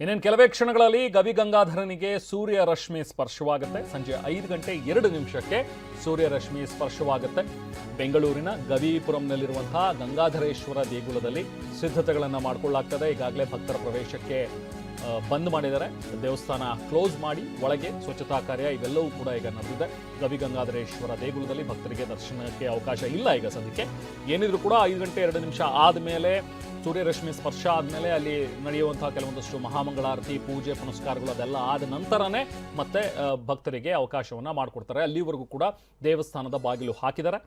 ಇನ್ನೇನು ಕೆಲವೇ ಕ್ಷಣಗಳಲ್ಲಿ ಗವಿ ಗಂಗಾಧರನಿಗೆ ಸೂರ್ಯ ರಶ್ಮಿ ಸ್ಪರ್ಶವಾಗುತ್ತೆ. ಸಂಜೆ ಐದು ಗಂಟೆ ಎರಡು ನಿಮಿಷಕ್ಕೆ ಸೂರ್ಯ ರಶ್ಮಿ ಸ್ಪರ್ಶವಾಗುತ್ತೆ. ಬೆಂಗಳೂರಿನ ಗವಿಪುರಂನಲ್ಲಿರುವಂತಹ ಗಂಗಾಧರೇಶ್ವರ ದೇಗುಲದಲ್ಲಿ ಸಿದ್ಧತೆಗಳನ್ನು ಮಾಡಿಕೊಳ್ಳಲಾಗ್ತದೆ ಈಗಾಗಲೇ ಭಕ್ತರ ಪ್ರವೇಶಕ್ಕೆ ಬಂದ್ ಮಾಡಿದ್ದಾರೆ. ದೇವಸ್ಥಾನ ಕ್ಲೋಸ್ ಮಾಡಿ ಒಳಗೆ ಸ್ವಚ್ಛತಾ ಕಾರ್ಯ ಇವೆಲ್ಲವೂ ಕೂಡ ಈಗ ನಡೆದಿದೆ. ಗವಿಗಂಗಾಧರೇಶ್ವರ ದೇಗುಲದಲ್ಲಿ ಭಕ್ತರಿಗೆ ದರ್ಶನಕ್ಕೆ ಅವಕಾಶ ಇಲ್ಲ ಈಗ ಸದ್ಯಕ್ಕೆ. ಏನಿದ್ರು ಕೂಡ ಐದು ಗಂಟೆ ಎರಡು ನಿಮಿಷ ಆದಮೇಲೆ ಸೂರ್ಯರಶ್ಮಿ ಸ್ಪರ್ಶ ಆದಮೇಲೆ ಅಲ್ಲಿ ನಡೆಯುವಂತಹ ಕೆಲವೊಂದಷ್ಟು ಮಹಾಮಂಗಳಾರತಿ, ಪೂಜೆ, ಪುನಸ್ಕಾರಗಳು ಅದೆಲ್ಲ ಆದ ನಂತರನೇ ಮತ್ತೆ ಭಕ್ತರಿಗೆ ಅವಕಾಶವನ್ನು ಮಾಡಿಕೊಡ್ತಾರೆ. ಅಲ್ಲಿವರೆಗೂ ಕೂಡ ದೇವಸ್ಥಾನದ ಬಾಗಿಲು ಹಾಕಿದ್ದಾರೆ.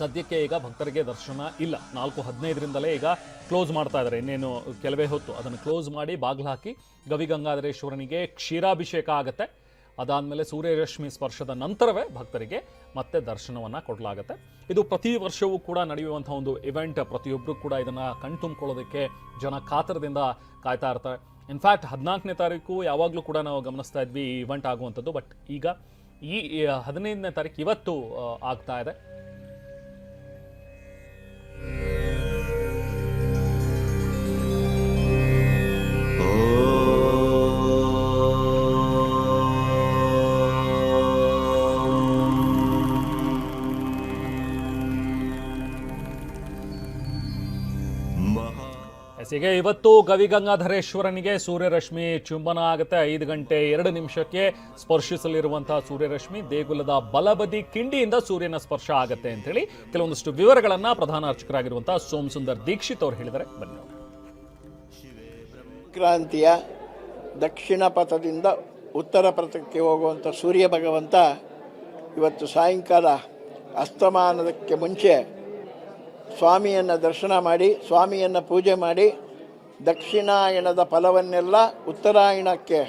ಸದ್ಯಕ್ಕೆ ಈಗ ಭಕ್ತರಿಗೆ ದರ್ಶನ ಇಲ್ಲ. ನಾಲ್ಕು ಹದಿನೈದರಿಂದಲೇ ಈಗ ಕ್ಲೋಸ್ ಮಾಡ್ತಾ ಇದ್ದಾರೆ ಇನ್ನೇನು ಕೆಲವೇ ಹೊತ್ತು ಅದನ್ನು ಕ್ಲೋಸ್ ಮಾಡಿ ಬಾಗಿಲು ಹಾಕಿ ಗವಿಗಂಗಾಧರೇಶ್ವರನಿಗೆ ಕ್ಷೀರಾಭಿಷೇಕ ಆಗುತ್ತೆ. ಅದಾದಮೇಲೆ ಸೂರ್ಯರಶ್ಮಿ ಸ್ಪರ್ಶದ ನಂತರವೇ ಭಕ್ತರಿಗೆ ಮತ್ತೆ ದರ್ಶನವನ್ನು ಕೊಡಲಾಗುತ್ತೆ. ಇದು ಪ್ರತಿ ವರ್ಷವೂ ಕೂಡ ನಡೆಯುವಂಥ ಒಂದು ಇವೆಂಟ್ ಪ್ರತಿಯೊಬ್ಬರು ಕೂಡ ಇದನ್ನು ಕಣ್ತುಂಬ್ಕೊಳ್ಳೋದಕ್ಕೆ ಜನ ಕಾತರದಿಂದ ಕಾಯ್ತಾ ಇರ್ತಾರೆ. ಇನ್ಫ್ಯಾಕ್ಟ್ ಹದಿನಾಲ್ಕನೇ ತಾರೀಕು ಯಾವಾಗಲೂ ಕೂಡ ನಾವು ಗಮನಿಸ್ತಾ ಇದ್ವಿ ಈ ಇವೆಂಟ್ ಆಗುವಂಥದ್ದು. ಬಟ್ ಈಗ ಈ ಹದಿನೈದನೇ ತಾರೀಕು ಇವತ್ತು ಆಗ್ತಾ ಇದೆ. ಎಸ್, ಈಗ ಇವತ್ತು ಗವಿಗಂಗಾಧರೇಶ್ವರನಿಗೆ ಸೂರ್ಯರಶ್ಮಿ ಚುಂಬನ ಆಗುತ್ತೆ. ಐದು ಗಂಟೆ ಎರಡು ನಿಮಿಷಕ್ಕೆ ಸ್ಪರ್ಶಿಸಲಿರುವಂತಹ ಸೂರ್ಯರಶ್ಮಿ ದೇಗುಲದ ಬಲಬದಿ ಕಿಂಡಿಯಿಂದ ಸೂರ್ಯನ ಸ್ಪರ್ಶ ಆಗುತ್ತೆ ಅಂತೇಳಿ ಕೆಲವೊಂದಷ್ಟು ವಿವರಗಳನ್ನು ಪ್ರಧಾನ ಅರ್ಚಕರಾಗಿರುವಂತಹ ಸೋಮ್ ಸುಂದರ್ ದೀಕ್ಷಿತ್ ಅವರು ಹೇಳಿದರೆ ಬನ್ನಿ. ಕ್ರಾಂತಿಯ ದಕ್ಷಿಣ ಪಥದಿಂದ ಉತ್ತರ ಪಥಕ್ಕೆ ಹೋಗುವಂಥ ಸೂರ್ಯ ಭಗವಂತ ಇವತ್ತು ಸಾಯಂಕಾಲ ಅಸ್ತಮಾನದಕ್ಕೆ ಮುಂಚೆ ಸ್ವಾಮಿಯನ್ನು ದರ್ಶನ ಮಾಡಿ, ಸ್ವಾಮಿಯನ್ನು ಪೂಜೆ ಮಾಡಿ, ದಕ್ಷಿಣಾಯಣದ ಫಲವನ್ನೆಲ್ಲ ಉತ್ತರಾಯಣಕ್ಕೆ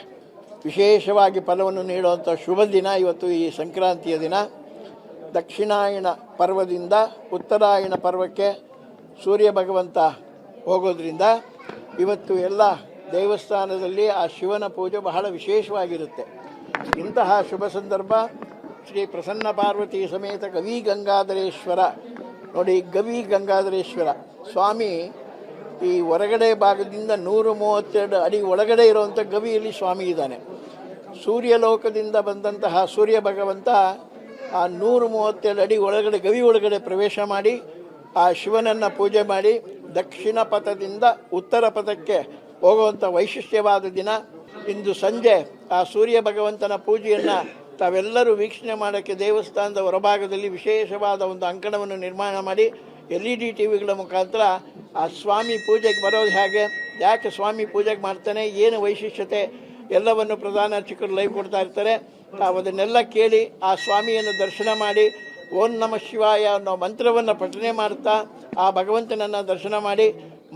ವಿಶೇಷವಾಗಿ ಫಲವನ್ನು ನೀಡುವಂಥ ಶುಭ ದಿನ ಇವತ್ತು ಈ ಸಂಕ್ರಾಂತಿಯ ದಿನ. ದಕ್ಷಿಣಾಯಣ ಪರ್ವದಿಂದ ಉತ್ತರಾಯಣ ಪರ್ವಕ್ಕೆ ಸೂರ್ಯ ಭಗವಂತ ಹೋಗೋದ್ರಿಂದ ಇವತ್ತು ಎಲ್ಲ ದೇವಸ್ಥಾನದಲ್ಲಿ ಆ ಶಿವನ ಪೂಜೆ ಬಹಳ ವಿಶೇಷವಾಗಿರುತ್ತೆ. ಇಂತಹ ಶುಭ ಸಂದರ್ಭ ಶ್ರೀ ಪ್ರಸನ್ನ ಪಾರ್ವತಿ ಸಮೇತ ಕವಿ ಗಂಗಾಧರೇಶ್ವರ ನೋಡಿ, ಗವಿ ಗಂಗಾಧರೇಶ್ವರ ಸ್ವಾಮಿ ಈ ಹೊರಗಡೆ ಭಾಗದಿಂದ ನೂರು ಮೂವತ್ತೆರಡು ಅಡಿ ಒಳಗಡೆ ಇರುವಂಥ ಗವಿಯಲ್ಲಿ ಸ್ವಾಮಿ ಇದ್ದಾನೆ. ಸೂರ್ಯಲೋಕದಿಂದ ಬಂದಂತಹ ಸೂರ್ಯ ಭಗವಂತ ಆ ನೂರು ಮೂವತ್ತೆರಡು ಅಡಿ ಒಳಗಡೆ, ಗವಿ ಒಳಗಡೆ ಪ್ರವೇಶ ಮಾಡಿ, ಆ ಶಿವನನ್ನು ಪೂಜೆ ಮಾಡಿ, ದಕ್ಷಿಣ ಪಥದಿಂದ ಉತ್ತರ ಪಥಕ್ಕೆ ಹೋಗುವಂಥ ವೈಶಿಷ್ಟ್ಯವಾದ ದಿನ ಇಂದು ಸಂಜೆ ಆ ಸೂರ್ಯ ಭಗವಂತನ ಪೂಜೆಯನ್ನು ತಾವೆಲ್ಲರೂ ವೀಕ್ಷಣೆ ಮಾಡೋಕ್ಕೆ ದೇವಸ್ಥಾನದ ಹೊರಭಾಗದಲ್ಲಿ ವಿಶೇಷವಾದ ಒಂದು ಅಂಕಣವನ್ನು ನಿರ್ಮಾಣ ಮಾಡಿ ಎಲ್ ಇ ಡಿ ಟಿ ವಿಗಳ ಮುಖಾಂತರ ಆ ಸ್ವಾಮಿ ಪೂಜೆಗೆ ಬರೋದು ಹೇಗೆ, ಯಾಕೆ ಸ್ವಾಮಿ ಪೂಜೆಗೆ ಮಾಡ್ತಾನೆ, ಏನು ವೈಶಿಷ್ಟ್ಯತೆ, ಎಲ್ಲವನ್ನು ಪ್ರಧಾನ ಅರ್ಚಕರು ಲೈವ್ ಕೊಡ್ತಾ ಇರ್ತಾರೆ. ತಾವು ಅದನ್ನೆಲ್ಲ ಕೇಳಿ ಆ ಸ್ವಾಮಿಯನ್ನು ದರ್ಶನ ಮಾಡಿ ಓಂ ನಮ ಶಿವಾಯ ಅನ್ನೋ ಮಂತ್ರವನ್ನು ಪಠನೆ ಮಾಡ್ತಾ ಆ ಭಗವಂತನನ್ನು ದರ್ಶನ ಮಾಡಿ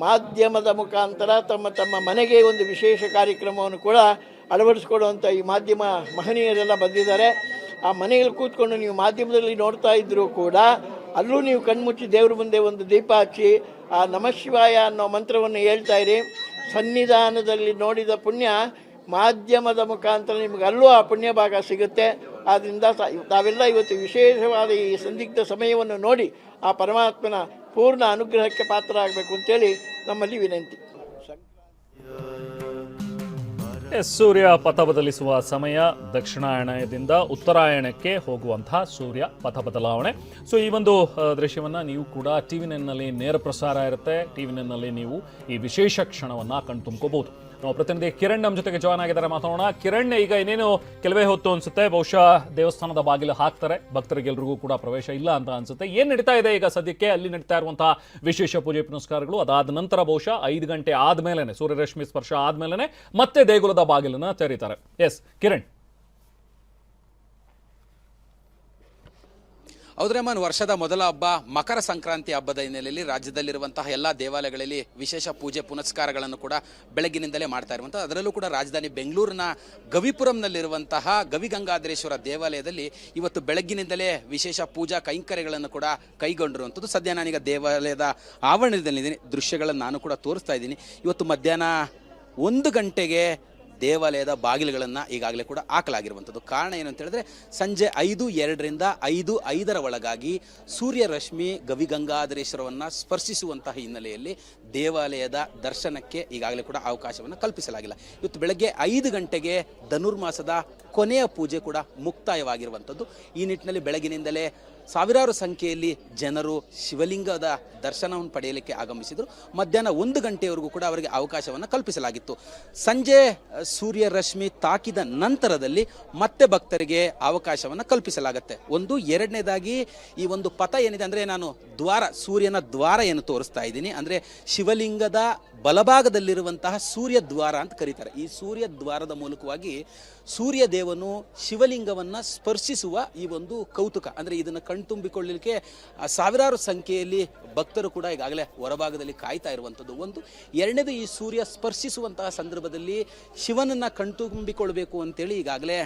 ಮಾಧ್ಯಮದ ಮುಖಾಂತರ ತಮ್ಮ ತಮ್ಮ ಮನೆಗೆ ಒಂದು ವಿಶೇಷ ಕಾರ್ಯಕ್ರಮವನ್ನು ಕೂಡ ಅಳವಡಿಸ್ಕೊಡುವಂಥ ಈ ಮಾಧ್ಯಮ ಮಹನೀಯರೆಲ್ಲ ಬಂದಿದ್ದಾರೆ. ಆ ಮನೆಯಲ್ಲಿ ಕೂತ್ಕೊಂಡು ನೀವು ಮಾಧ್ಯಮದಲ್ಲಿ ನೋಡ್ತಾ ಇದ್ದರೂ ಕೂಡ ಅಲ್ಲೂ ನೀವು ಕಣ್ಮುಚ್ಚಿ ದೇವ್ರ ಮುಂದೆ ಒಂದು ದೀಪ ಹಚ್ಚಿ, ಆ ನಮಃ ಶಿವಾಯ ಅನ್ನೋ ಮಂತ್ರವನ್ನು ಹೇಳ್ತಾ ಇರಿ. ಸನ್ನಿಧಾನದಲ್ಲಿ ನೋಡಿದ ಪುಣ್ಯ ಮಾಧ್ಯಮದ ಮುಖಾಂತರ ನಿಮಗೆ ಅಲ್ಲೂ ಆ ಪುಣ್ಯ ಭಾಗ ಸಿಗುತ್ತೆ ಆದ್ದರಿಂದ ತಾವೆಲ್ಲ ಇವತ್ತು ವಿಶೇಷವಾದ ಈ ಸಂದಿಗ್ಧ ಸಮಯವನ್ನು ನೋಡಿ ಆ ಪರಮಾತ್ಮನ ಪೂರ್ಣ ಅನುಗ್ರಹಕ್ಕೆ ಪಾತ್ರ ಆಗಬೇಕು ಅಂತೇಳಿ ನಮ್ಮಲ್ಲಿ ವಿನಂತಿ. ಸೂರ್ಯ ಪಥ ಬದಲಿಸುವ ಸಮಯ ದಕ್ಷಿಣಾಯಣದಿಂದ ಉತ್ತರಾಯಣಕ್ಕೆ ಹೋಗುವಂತಹ ಸೂರ್ಯ ಪಥ ಬದಲಾವಣೆ ಸೊ ಈ ಒಂದು ದೃಶ್ಯವನ್ನು ನೀವು ಕೂಡ ಟಿ ವಿ ನೇರ ಪ್ರಸಾರ ಇರುತ್ತೆ. ಟಿ ವಿ ನೀವು ಈ ವಿಶೇಷ ಕ್ಷಣವನ್ನ ಕಣ್ತುಂಬ್ಕೋಬಹುದು. ನಾವು ಪ್ರತಿನಿಧಿ ಕಿರಣ್ ನಮ್ಮ ಜೊತೆಗೆ ಜಾಯ್ನ್ ಆಗಿದ್ದಾರೆ. ಮಾತಾಡೋಣ ಕಿರಣ್, ಈಗ ಇನ್ನೇನು ಕೆಲವೇ ಹೊತ್ತು ಅನ್ಸುತ್ತೆ? ಬಹುಶಃ ದೇವಸ್ಥಾನದ ಬಾಗಿಲು ಹಾಕ್ತಾರೆ. ಭಕ್ತರಿಗೆಲ್ರಿಗೂ ಕೂಡ ಪ್ರವೇಶ ಇಲ್ಲ ಅಂತ ಅನ್ಸುತ್ತೆ. ಏನ್ ನಡೀತಾ ಇದೆ ಈಗ ಸದ್ಯಕ್ಕೆ? ಅಲ್ಲಿ ನಡೀತಾ ಇರುವಂತಹ ವಿಶೇಷ ಪೂಜೆ ಪುನಸ್ಕಾರಗಳು ಅದಾದ ನಂತರ ಬಹುಶಃ ಐದು ಗಂಟೆ ಆದ್ಮೇಲೆ ಸೂರ್ಯರಶ್ಮಿ ಸ್ಪರ್ಶ ಆದ್ಮೇಲೆ ಮತ್ತೆ ದೇಗುಲದ ಬಾಗಿಲನ್ನ ತೆರೀತಾರೆ. ಎಸ್ ಕಿರಣ್. ವರ್ಷದ ಮೊದಲ ಹಬ್ಬ ಮಕರ ಸಂಕ್ರಾಂತಿ ಹಬ್ಬದ ಹಿನ್ನೆಲೆಯಲ್ಲಿ ರಾಜ್ಯದಲ್ಲಿರುವಂತಹ ಎಲ್ಲ ದೇವಾಲಯಗಳಲ್ಲಿ ವಿಶೇಷ ಪೂಜೆ ಪುನಸ್ಕಾರಗಳನ್ನು ಕೂಡ ಬೆಳಗ್ಗಿನಿಂದಲೇ ಮಾಡ್ತಾ ಇರುವಂತಹ ಅದರಲ್ಲೂ ಕೂಡ ರಾಜಧಾನಿ ಬೆಂಗಳೂರಿನ ಗವಿಪುರಂನಲ್ಲಿರುವಂತಹ ಗವಿಗಂಗಾಧರೇಶ್ವರ ದೇವಾಲಯದಲ್ಲಿ ಇವತ್ತು ಬೆಳಗ್ಗಿನಿಂದಲೇ ವಿಶೇಷ ಪೂಜಾ ಕೈಂಕರ್ಯಗಳನ್ನು ಕೂಡ ಕೈಗೊಂಡಿರುವಂಥದ್ದು. ಸದ್ಯ ನಾನೀಗ ದೇವಾಲಯದ ಆವರಣದಲ್ಲಿದ್ದೀನಿ. ದೃಶ್ಯಗಳನ್ನು ನಾನು ಕೂಡ ತೋರಿಸ್ತಾ ಇದ್ದೀನಿ. ಇವತ್ತು ಮಧ್ಯಾಹ್ನ ಒಂದು ಗಂಟೆಗೆ ದೇವಾಲಯದ ಬಾಗಿಲುಗಳನ್ನು ಈಗಾಗಲೇ ಕೂಡ ಹಾಕಲಾಗಿರುವಂಥದ್ದು. ಕಾರಣ ಏನು ಅಂತ ಹೇಳಿದ್ರೆ, ಸಂಜೆ ಐದು ಎರಡರಿಂದ ಐದು ಐದರ ಒಳಗಾಗಿ ಸೂರ್ಯ ರಶ್ಮಿ ಗವಿಗಂಗಾಧರೇಶ್ವರವನ್ನು ಸ್ಪರ್ಶಿಸುವಂತಹ ಹಿನ್ನೆಲೆಯಲ್ಲಿ ದೇವಾಲಯದ ದರ್ಶನಕ್ಕೆ ಈಗಾಗಲೇ ಕೂಡ ಅವಕಾಶವನ್ನು ಕಲ್ಪಿಸಲಾಗಿಲ್ಲ. ಇವತ್ತು ಬೆಳಗ್ಗೆ ಐದು ಗಂಟೆಗೆ ಧನುರ್ಮಾಸದ ಕೊನೆಯ ಪೂಜೆ ಕೂಡ ಮುಕ್ತಾಯವಾಗಿರುವಂಥದ್ದು. ಈ ನಿಟ್ಟಿನಲ್ಲಿ ಬೆಳಗಿನಿಂದಲೇ ಸಾವಿರಾರು ಸಂಖ್ಯೆಯಲ್ಲಿ ಜನರು ಶಿವಲಿಂಗದ ದರ್ಶನವನ್ನು ಪಡೆಯಲಿಕ್ಕೆ ಆಗಮಿಸಿದರು. ಮಧ್ಯಾಹ್ನ ಒಂದು ಗಂಟೆಯವರೆಗೂ ಕೂಡ ಅವರಿಗೆ ಅವಕಾಶವನ್ನು ಕಲ್ಪಿಸಲಾಗಿತ್ತು. ಸಂಜೆ ಸೂರ್ಯರಶ್ಮಿ ಸೂರ್ಯ ರಶ್ಮಿ ತಾಕಿದ ನಂತರದಲ್ಲಿ ಮತ್ತೆ ಭಕ್ತರಿಗೆ ಅವಕಾಶವನ್ನು ಕಲ್ಪಿಸಲಾಗುತ್ತೆ. ಒಂದು ಎರಡನೇದಾಗಿ ಈ ಒಂದು ಪಥ ಏನಿದೆ ಅಂದರೆ ನಾನು ದ್ವಾರ, ಸೂರ್ಯನ ದ್ವಾರ ಏನು ತೋರಿಸ್ತಾ ಇದ್ದೀನಿ. ಅಂದರೆ ಶಿವಲಿಂಗದ ಬಲಭಾಗದಲ್ಲಿರುವಂತಹ ಸೂರ್ಯ ದ್ವಾರ ಅಂತ ಕರೀತಾರೆ. ಈ ಸೂರ್ಯ ದ್ವಾರದ ಮೂಲಕವಾಗಿ ಸೂರ್ಯ ದೇವನು ಶಿವಲಿಂಗವನ್ನು ಸ್ಪರ್ಶಿಸುವ ಈ ಒಂದು ಕೌತುಕ. ಅಂದರೆ ಇದನ್ನು ಕಣ್ತುಂಬಿಕೊಳ್ಳಲಿಕ್ಕೆ ಸಾವಿರಾರು ಸಂಖ್ಯೆಯಲ್ಲಿ ಭಕ್ತರು ಕೂಡ ಈಗಾಗಲೇ ಹೊರಭಾಗದಲ್ಲಿ ಕಾಯ್ತಾ ಇರುವಂಥದ್ದು ಒಂದು ಎರಡನೇದು ಈ ಸೂರ್ಯ ಸ್ಪರ್ಶಿಸುವಂತಹ ಸಂದರ್ಭದಲ್ಲಿ ಶಿವನನ್ನು ಕಣ್ತುಂಬಿಕೊಳ್ಬೇಕು ಅಂತೇಳಿ ಈಗಾಗಲೇ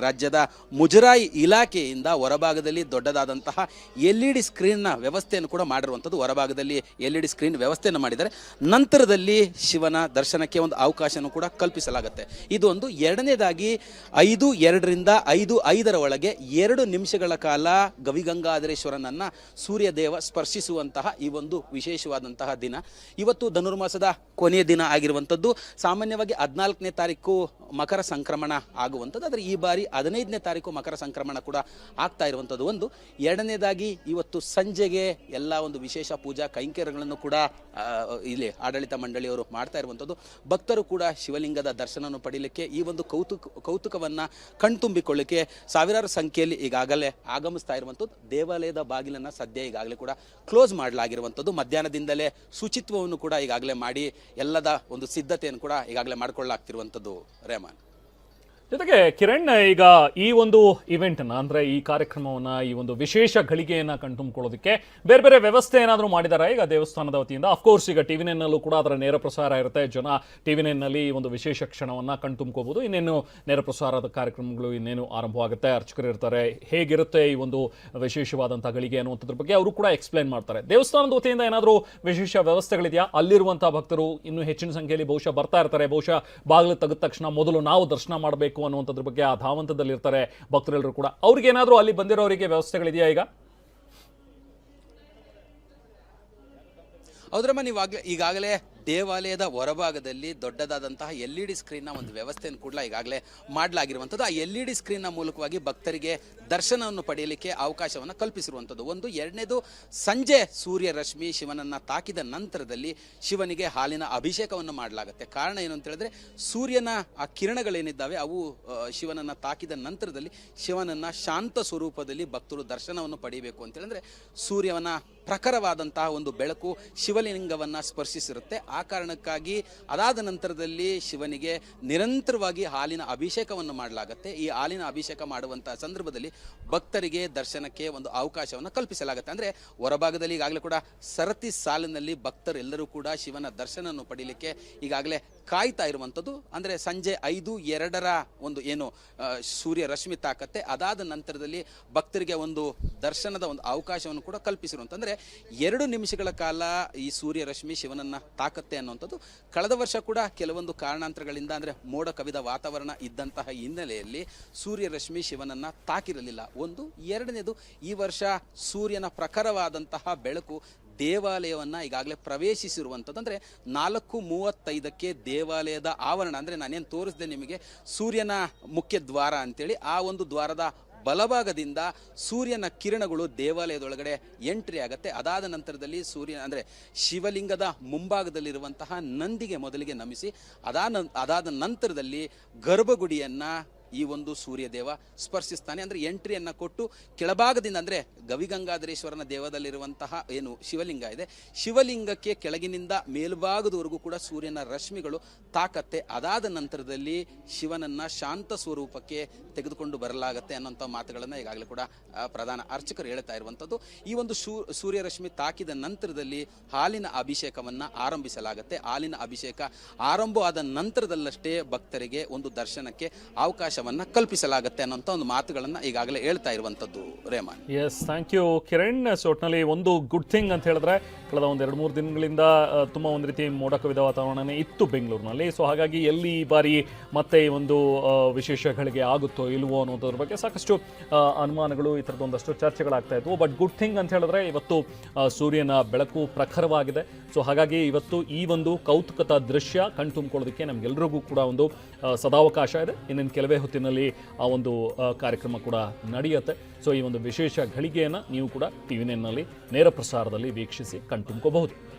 ರಾಜ್ಯದ ಮುಜರಾಯಿ ಇಲಾಖೆಯಿಂದ ಹೊರಭಾಗದಲ್ಲಿ ದೊಡ್ಡದಾದಂತಹ ಎಲ್ ಇ ಡಿ ಸ್ಕ್ರೀನ್ನ ವ್ಯವಸ್ಥೆಯನ್ನು ಕೂಡ ಮಾಡಿರುವಂಥದ್ದು. ಹೊರಭಾಗದಲ್ಲಿ ಎಲ್ ಇ ಡಿ ಸ್ಕ್ರೀನ್ ವ್ಯವಸ್ಥೆಯನ್ನು ಮಾಡಿದ್ದಾರೆ. ನಂತರದಲ್ಲಿ ಶಿವನ ದರ್ಶನಕ್ಕೆ ಒಂದು ಅವಕಾಶನೂ ಕೂಡ ಕಲ್ಪಿಸಲಾಗುತ್ತೆ. ಇದು ಒಂದು ಎರಡನೇದಾಗಿ ಐದು ಎರಡರಿಂದ ಐದು ಐದರ ಒಳಗೆ ಎರಡು ನಿಮಿಷಗಳ ಕಾಲ ಗವಿಗಂಗಾಧರೇಶ್ವರನನ್ನು ಸೂರ್ಯದೇವ ಸ್ಪರ್ಶಿಸುವಂತಹ ಈ ಒಂದು ವಿಶೇಷವಾದಂತಹ ದಿನ. ಇವತ್ತು ಧನುರ್ಮಾಸದ ಕೊನೆಯ ದಿನ ಆಗಿರುವಂಥದ್ದು. ಸಾಮಾನ್ಯವಾಗಿ ಹದಿನಾಲ್ಕನೇ ತಾರೀಕು ಮಕರ ಸಂಕ್ರಮಣ ಆಗುವಂಥದ್ದು. ಆದರೆ ಈ ಬಾರಿ ಹದಿನೈದನೇ ತಾರೀಕು ಮಕರ ಸಂಕ್ರಮಣ ಕೂಡ ಆಗ್ತಾ ಇರುವಂಥದ್ದು ಒಂದು. ಎರಡನೇದಾಗಿ ಇವತ್ತು ಸಂಜೆಗೆ ಎಲ್ಲ ಒಂದು ವಿಶೇಷ ಪೂಜಾ ಕೈಂಕರ್ಯಗಳನ್ನು ಕೂಡ ಇಲ್ಲಿ ಆಡಳಿತ ಮಂಡಳಿಯವರು ಮಾಡ್ತಾ ಇರುವಂಥದ್ದು ಭಕ್ತರು ಕೂಡ ಶಿವಲಿಂಗದ ದರ್ಶನವನ್ನು ಪಡೀಲಿಕ್ಕೆ ಈ ಒಂದು ಕೌತುಕ, ಕೌತುಕವನ್ನು ಕಣ್ತುಂಬಿಕೊಳ್ಳಿಕ್ಕೆ ಸಾವಿರಾರು ಸಂಖ್ಯೆಯಲ್ಲಿ ಈಗಾಗಲೇ ಆಗಮಿಸ್ತಾ ಇರುವಂಥದ್ದು ದೇವಾಲಯದ ಬಾಗಿಲನ್ನು ಸದ್ಯ ಈಗಾಗಲೇ ಕೂಡ ಕ್ಲೋಸ್ ಮಾಡಲಾಗಿರುವಂಥದ್ದು ಮಧ್ಯಾಹ್ನದಿಂದಲೇ ಶುಚಿತ್ವವನ್ನು ಕೂಡ ಈಗಾಗಲೇ ಮಾಡಿ ಎಲ್ಲದ ಒಂದು ಸಿದ್ಧತೆಯನ್ನು ಕೂಡ ಈಗಾಗಲೇ ಮಾಡಿಕೊಳ್ಳಲಾಗ್ತಿರುವಂಥದ್ದು ರೇಮಾನ್. ಜೊತೆಗೆ ಕಿರಣ್, ಈಗ ಈ ಒಂದು ಇವೆಂಟ್ನ ಅಂದ್ರೆ ಈ ಕಾರ್ಯಕ್ರಮವನ್ನ, ಈ ಒಂದು ವಿಶೇಷ ಗಳಿಗೆಯನ್ನ ಕಣ್ತುಂಬಿಕೊಳ್ಳೋದಕ್ಕೆ ಬೇರೆ ಬೇರೆ ವ್ಯವಸ್ಥೆ ಏನಾದರೂ ಮಾಡಿದ್ದಾರೆ ಈಗ ದೇವಸ್ಥಾನದ ವತಿಯಿಂದ. ಅಫ್ಕೋರ್ಸ್ ಈಗ ಟಿವಿ ನೈನ್ನಲ್ಲೂ ಕೂಡ ಅದರ ನೇರ ಪ್ರಸಾರ ಇರುತ್ತೆ. ಜನ ಟಿವಿ ನೈನ್ನಲ್ಲಿ ಈ ಒಂದು ವಿಶೇಷ ಕ್ಷಣವನ್ನ ಕಣ್ತುಂಬ್ಕೋಬೋದು. ಇನ್ನೇನು ನೇರ ಪ್ರಸಾರದ ಕಾರ್ಯಕ್ರಮಗಳು ಇನ್ನೇನು ಆರಂಭವಾಗುತ್ತೆ? ಅರ್ಚಕರು ಇರ್ತಾರೆ. ಹೇಗಿರುತ್ತೆ ಈ ಒಂದು ವಿಶೇಷವಾದಂಥ ಗಳಿಗೆ ಅನ್ನುವಂಥದ್ರ ಬಗ್ಗೆ ಅವರು ಕೂಡ ಎಕ್ಸ್ಪ್ಲೈನ್ ಮಾಡ್ತಾರೆ. ದೇವಸ್ಥಾನದ ವತಿಯಿಂದ ಏನಾದರೂ ವಿಶೇಷ ವ್ಯವಸ್ಥೆಗಳಿದೆಯಾ? ಅಲ್ಲಿರುವಂಥ ಭಕ್ತರು ಇನ್ನೂ ಹೆಚ್ಚಿನ ಸಂಖ್ಯೆಯಲ್ಲಿ ಬಹುಶಃ ಬರ್ತಾ ಇರ್ತಾರೆ. ಬಹುಶಃ ಬಾಗಿಲು ತೆಗೆದ ತಕ್ಷಣ ಮೊದಲು ನಾವು ದರ್ಶನ ಮಾಡಬೇಕು. ಅನ್ನುವಂಥದ್ರ ಬಗ್ಗೆ ಆ ಧಾವಂತದಲ್ಲಿರ್ತಾರೆ ಭಕ್ತರೆಲ್ಲರೂ ಕೂಡ. ಅವ್ರಿಗೇನಾದರೂ ಅಲ್ಲಿ ಬಂದಿರೋರಿಗೆ ವ್ಯವಸ್ಥೆಗಳಿದೆಯಾ ಈಗ? ಹೌದ್ರಮ್ಮ ನೀವಾಗಲೇ ಈಗಾಗಲೇ ದೇವಾಲಯದ ಹೊರಭಾಗದಲ್ಲಿ ದೊಡ್ಡದಾದಂತಹ ಎಲ್ ಇ ಡಿ ಸ್ಕ್ರೀನ್ನ ಒಂದು ವ್ಯವಸ್ಥೆಯನ್ನು ಕೂಡ ಈಗಾಗಲೇ ಮಾಡಲಾಗಿರುವಂಥದ್ದು. ಆ ಎಲ್ ಇ ಡಿ ಸ್ಕ್ರೀನ್ನ ಮೂಲಕವಾಗಿ ಭಕ್ತರಿಗೆ ದರ್ಶನವನ್ನು ಪಡೆಯಲಿಕ್ಕೆ ಅವಕಾಶವನ್ನು ಕಲ್ಪಿಸಿರುವಂಥದ್ದು. ಒಂದು ಎರಡನೇದು ಸಂಜೆ ಸೂರ್ಯ ರಶ್ಮಿ ಶಿವನನ್ನು ತಾಕಿದ ನಂತರದಲ್ಲಿ ಶಿವನಿಗೆ ಹಾಲಿನ ಅಭಿಷೇಕವನ್ನು ಮಾಡಲಾಗುತ್ತೆ. ಕಾರಣ ಏನು ಅಂತ ಹೇಳಿದ್ರೆ ಸೂರ್ಯನ ಆ ಕಿರಣಗಳೇನಿದ್ದಾವೆ ಅವು ಶಿವನನ್ನು ತಾಕಿದ ನಂತರದಲ್ಲಿ ಶಿವನನ್ನು ಶಾಂತ ಸ್ವರೂಪದಲ್ಲಿ ಭಕ್ತರು ದರ್ಶನವನ್ನು ಪಡೆಯಬೇಕು ಅಂತ ಹೇಳಿದ್ರೆ ಸೂರ್ಯವನ ಪ್ರಖರವಾದಂತಹ ಒಂದು ಬೆಳಕು ಶಿವಲಿಂಗವನ್ನು ಸ್ಪರ್ಶಿಸಿರುತ್ತೆ. ಆ ಕಾರಣಕ್ಕಾಗಿ ಅದಾದ ನಂತರದಲ್ಲಿ ಶಿವನಿಗೆ ನಿರಂತರವಾಗಿ ಹಾಲಿನ ಅಭಿಷೇಕವನ್ನು ಮಾಡಲಾಗುತ್ತೆ. ಈ ಹಾಲಿನ ಅಭಿಷೇಕ ಮಾಡುವಂತಹ ಸಂದರ್ಭದಲ್ಲಿ ಭಕ್ತರಿಗೆ ದರ್ಶನಕ್ಕೆ ಒಂದು ಅವಕಾಶವನ್ನು ಕಲ್ಪಿಸಲಾಗುತ್ತೆ. ಅಂದರೆ ಹೊರಭಾಗದಲ್ಲಿ ಈಗಾಗಲೇ ಕೂಡ ಸರತಿ ಸಾಲಿನಲ್ಲಿ ಭಕ್ತರೆಲ್ಲರೂ ಕೂಡ ಶಿವನ ದರ್ಶನವನ್ನು ಪಡೀಲಿಕ್ಕೆ ಈಗಾಗಲೇ ಕಾಯ್ತಾ ಇರುವಂಥದ್ದು. ಅಂದರೆ ಸಂಜೆ ಐದು, ಎರಡರ ಒಂದು ಏನು ಸೂರ್ಯ ರಶ್ಮಿ ತಾಕತ್ತೆ, ಅದಾದ ನಂತರದಲ್ಲಿ ಭಕ್ತರಿಗೆ ಒಂದು ದರ್ಶನದ ಒಂದು ಅವಕಾಶವನ್ನು ಕೂಡ ಕಲ್ಪಿಸಿರುವಂಥ ಅಂದರೆ ಎರಡು ನಿಮಿಷಗಳ ಕಾಲ ಈ ಸೂರ್ಯ ರಶ್ಮಿ ಶಿವನನ್ನು ತಾಕತ್ತೆ ಅನ್ನುವಂಥದ್ದು. ಕಳೆದ ವರ್ಷ ಕೂಡ ಕೆಲವೊಂದು ಕಾರಣಾಂತರಗಳಿಂದ, ಅಂದರೆ ಮೋಡ ಕವಿದ ವಾತಾವರಣ ಇದ್ದಂತಹ ಹಿನ್ನೆಲೆಯಲ್ಲಿ ಸೂರ್ಯ ರಶ್ಮಿ ಶಿವನನ್ನು ತಾಕಿರಲಿಲ್ಲ. ಒಂದು, ಎರಡನೇದು, ಈ ವರ್ಷ ಸೂರ್ಯನ ಪ್ರಖರವಾದಂತಹ ಬೆಳಕು ದೇವಾಲಯವನ್ನು ಈಗಾಗಲೇ ಪ್ರವೇಶಿಸಿರುವಂಥದ್ದು. ಅಂದರೆ ನಾಲ್ಕು ಮೂವತ್ತೈದಕ್ಕೆ ದೇವಾಲಯದ ಆವರಣ. ಅಂದರೆ ನಾನೇನು ತೋರಿಸಿದೆ ನಿಮಗೆ, ಸೂರ್ಯನ ಮುಖ್ಯ ದ್ವಾರ ಅಂತೇಳಿ ಆ ಒಂದು ದ್ವಾರದ ಬಲಭಾಗದಿಂದ ಸೂರ್ಯನ ಕಿರಣಗಳು ದೇವಾಲಯದೊಳಗಡೆ ಎಂಟ್ರಿ ಆಗುತ್ತೆ. ಅದಾದ ನಂತರದಲ್ಲಿ ಸೂರ್ಯ ಅಂದರೆ ಶಿವಲಿಂಗದ ಮುಂಭಾಗದಲ್ಲಿರುವಂತಹ ನಂದಿಗೆ ಮೊದಲಿಗೆ ನಮಿಸಿ ಅದಾದ ಅದಾದ ನಂತರದಲ್ಲಿ ಗರ್ಭಗುಡಿಯನ್ನು ಈ ಒಂದು ಸೂರ್ಯದೇವ ಸ್ಪರ್ಶಿಸ್ತಾನೆ. ಅಂದರೆ ಎಂಟ್ರಿಯನ್ನು ಕೊಟ್ಟು ಕೆಳಭಾಗದಿಂದ ಅಂದರೆ ಗವಿಗಂಗಾಧರೇಶ್ವರನ ದೇವದಲ್ಲಿರುವಂತಹ ಏನು ಶಿವಲಿಂಗ ಇದೆ. ಶಿವಲಿಂಗಕ್ಕೆ ಕೆಳಗಿನಿಂದ ಮೇಲ್ಭಾಗದವರೆಗೂ ಕೂಡ ಸೂರ್ಯನ ರಶ್ಮಿಗಳು ತಾಕತ್ತೆ. ಅದಾದ ನಂತರದಲ್ಲಿ ಶಿವನನ್ನು ಶಾಂತ ಸ್ವರೂಪಕ್ಕೆ ತೆಗೆದುಕೊಂಡು ಬರಲಾಗತ್ತೆ ಅನ್ನೋಂಥ ಮಾತುಗಳನ್ನು ಈಗಾಗಲೇ ಕೂಡ ಪ್ರಧಾನ ಅರ್ಚಕರು ಹೇಳ್ತಾ ಇರುವಂಥದ್ದು. ಈ ಒಂದು ಸೂರ್ಯ ರಶ್ಮಿ ತಾಕಿದ ನಂತರದಲ್ಲಿ ಹಾಲಿನ ಅಭಿಷೇಕವನ್ನು ಆರಂಭಿಸಲಾಗುತ್ತೆ. ಹಾಲಿನ ಅಭಿಷೇಕ ಆರಂಭವಾದ ನಂತರದಲ್ಲಷ್ಟೇ ಭಕ್ತರಿಗೆ ಒಂದು ದರ್ಶನಕ್ಕೆ ಅವಕಾಶ ಅವಕಾಶವನ್ನು ಕಲ್ಪಿಸಲಾಗುತ್ತೆ ಅನ್ನೋಂಥ ಒಂದು ಮಾತುಗಳನ್ನು ಈಗಾಗಲೇ ಹೇಳ್ತಾ ಇರುವಂತದ್ದು ರೇಮಾನ್. Yes thank you Kiran. So ನಲ್ಲಿ ಒಂದು ಗುಡ್ ಥಿಂಗ್ ಅಂತ ಹೇಳಿದ್ರೆ, ಕಳೆದ ಒಂದು ಎರಡು, ಮೂರು ದಿನಗಳಿಂದ ತುಂಬಾ ಒಂದು ರೀತಿ ಮೋಡ ಕವಿದ ವಾತಾವರಣನೇ ಇತ್ತು ಬೆಂಗಳೂರಿನಲ್ಲಿ. ಸೊ ಹಾಗಾಗಿ ಎಲ್ಲಿ ಈ ಬಾರಿ ಮತ್ತೆ ಈ ಒಂದು ವಿಶೇಷ ಗಳಿಗೆ ಆಗುತ್ತೋ ಇಲ್ವೋ ಅನ್ನೋದ್ರ ಬಗ್ಗೆ ಸಾಕಷ್ಟು ಅನುಮಾನಗಳು, ಈ ಒಂದಷ್ಟು ಚರ್ಚೆಗಳಾಗ್ತಾ ಇದ್ವು. ಬಟ್ ಗುಡ್ ಥಿಂಗ್ ಅಂತ ಹೇಳಿದ್ರೆ, ಇವತ್ತು ಸೂರ್ಯನ ಬೆಳಕು ಪ್ರಖರವಾಗಿದೆ. ಸೊ ಹಾಗಾಗಿ ಇವತ್ತು ಈ ಒಂದು ಕೌತುಕತಾ ದೃಶ್ಯ ಕಣ್ತುಂಬಿಕೊಳ್ಳೋದಕ್ಕೆ ನಮಗೆಲ್ಲರಿಗೂ ಕೂಡ ಒಂದು ಸದಾವಕಾಶ ಇದೆ. ಇನ್ನೇನು ಕೆಲವೇ ಹೊತ್ತಿನಲ್ಲಿ ಆ ಒಂದು ಕಾರ್ಯಕ್ರಮ ಕೂಡ ನಡೆಯುತ್ತೆ. ಸೊ ಈ ಒಂದು ವಿಶೇಷ ಘಳಿಗೆಯನ್ನು ನೀವು ಕೂಡ ಟಿ ವಿ ನೇರ ಪ್ರಸಾರದಲ್ಲಿ ವೀಕ್ಷಿಸಿ ಕಣ್ತುಂಬ್ಕೋಬಹುದು